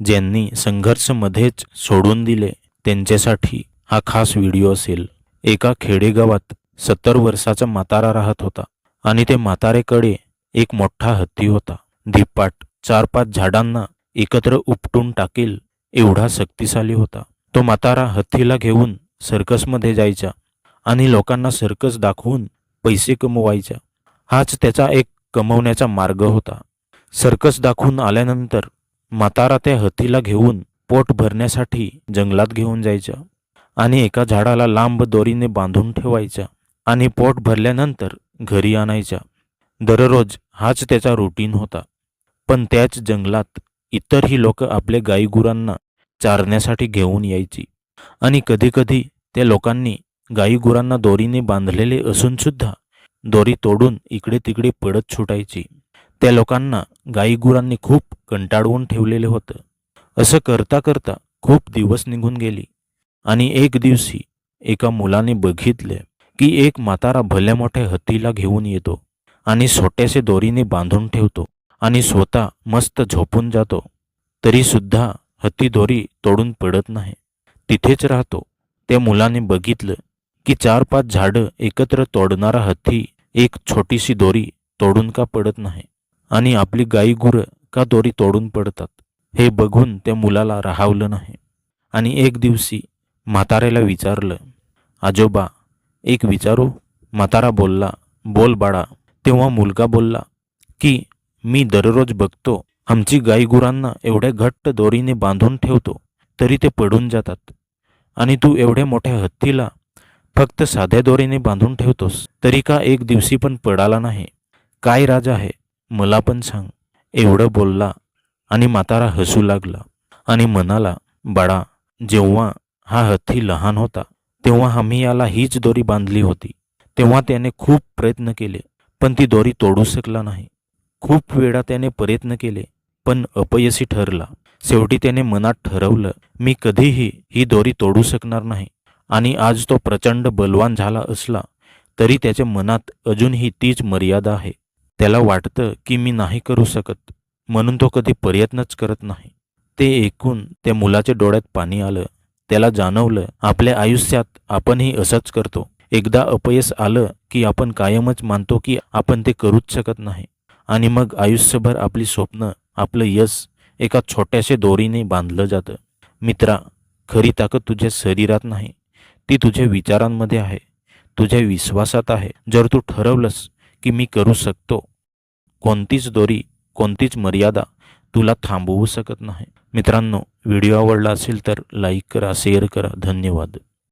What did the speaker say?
ज्यांनी संघर्षमध्येच सोडून दिले त्यांच्यासाठी हा खास व्हिडिओ असेल. एका खेडेगावात सत्तर वर्षाचा म्हातारा राहत होता आणि ते म्हातारेकडे एक मोठा हत्ती होता. धिप्पाट चार पाच झाडांना एकत्र उपटून टाकेल एवढा शक्तिशाली होता. तो म्हातारा हत्तीला घेऊन सर्कसमध्ये जायचा आणि लोकांना सर्कस दाखवून पैसे कमवायचा. हाच त्याचा एक कमवण्याचा मार्ग होता. सर्कस दाखवून आल्यानंतर म्हातारा त्या हत्तीला घेऊन पोट भरण्यासाठी जंगलात घेऊन जायचं आणि एका झाडाला लांब दोरीने बांधून ठेवायचं आणि पोट भरल्यानंतर घरी आणायच्या. दररोज हाच त्याचा रुटीन होता. पण त्याच जंगलात इतरही लोक आपले गाईगुरांना चारण्यासाठी घेऊन यायची. आणि कधीकधी त्या लोकांनी गाईगुरांना दोरीने बांधलेले असून सुद्धा दोरी तोडून इकडे तिकडे पडत सुटायची. त्या लोकांना गाईगुरांनी खूप कंटाळवून ठेवलेले होतं. असं करता करता खूप दिवस निघून गेली. आणि एक दिवशी एका मुलाने बघितले की एक म्हातारा भल्या मोठ्या हत्तीला घेऊन येतो आणि छोट्याशे दोरीने बांधून ठेवतो आणि स्वतः मस्त झोपून जातो. तरी सुद्धा हत्ती दोरी तोडून पडत नाही. तिथेच राहतो. त्या मुलाने बघितलं की चार पाच झाडं एकत्र तोडणारा हत्ती एक छोटीशी दोरी तोडून का पडत नाही. आणि आपली गाई गुरं का दोरी तोडून पडतात हे बघून त्या मुलाला राहावलं नाही. आणि एक दिवशी म्हाताऱ्याला विचारलं आजोबा एक विचारू? म्हातारा बोलला बोल बाळा. तेव्हा मुलगा बोलला की मी दररोज बघतो आमची गाईगुरांना एवढ्या घट्ट दोरीने बांधून ठेवतो तरी ते पडून जातात. आणि तू एवढ्या मोठ्या हत्तीला फक्त साध्या दोरीने बांधून ठेवतोस तरी का एक दिवशी पण पडाला नाही? काय राज आहे? मला पण सांग. एवढं बोलला आणि म्हातारा हसू लागला आणि म्हणाला बाळा जेव्हा हा हत्ती लहान होता तेव्हा आम्ही याला हीच दोरी बांधली होती. तेव्हा त्याने खूप प्रयत्न केले पण ती दोरी तोडू शकला नाही. खूप वेळा त्याने प्रयत्न केले पण अपयशी ठरला. शेवटी त्याने मनात ठरवलं मी कधीही ही दोरी तोडू शकणार नाही. आणि आज तो प्रचंड बलवान झाला असला तरी त्याच्या मनात अजूनही तीच मर्यादा आहे. त्याला वाटतं की मी नाही करू शकत म्हणून तो कधी प्रयत्नच करत नाही. ते ऐकून त्या मुलाच्या डोळ्यात पाणी आलं. त्याला जाणवलं आपल्या आयुष्यात आपणही असंच करतो. एकदा अपयश आलं की आपण कायमच मानतो की आपण ते करूच शकत नाही. आणि मग आयुष्यभर आपली स्वप्न आपलं यश एका छोट्याशा दोरीने बांधलं जातं. मित्रा खरी ताकद तुझ्या शरीरात नाही. ती तुझ्या विचारांमध्ये आहे. तुझ्या विश्वासात आहे. जर तू ठरवलंस की मी करू शकतो कोणतीच दोरी कोणतीच मर्यादा तुला थांबवू शकत नाही. मित्रांनो व्हिडिओ आवडला असेल तर लाईक करा शेअर करा. धन्यवाद.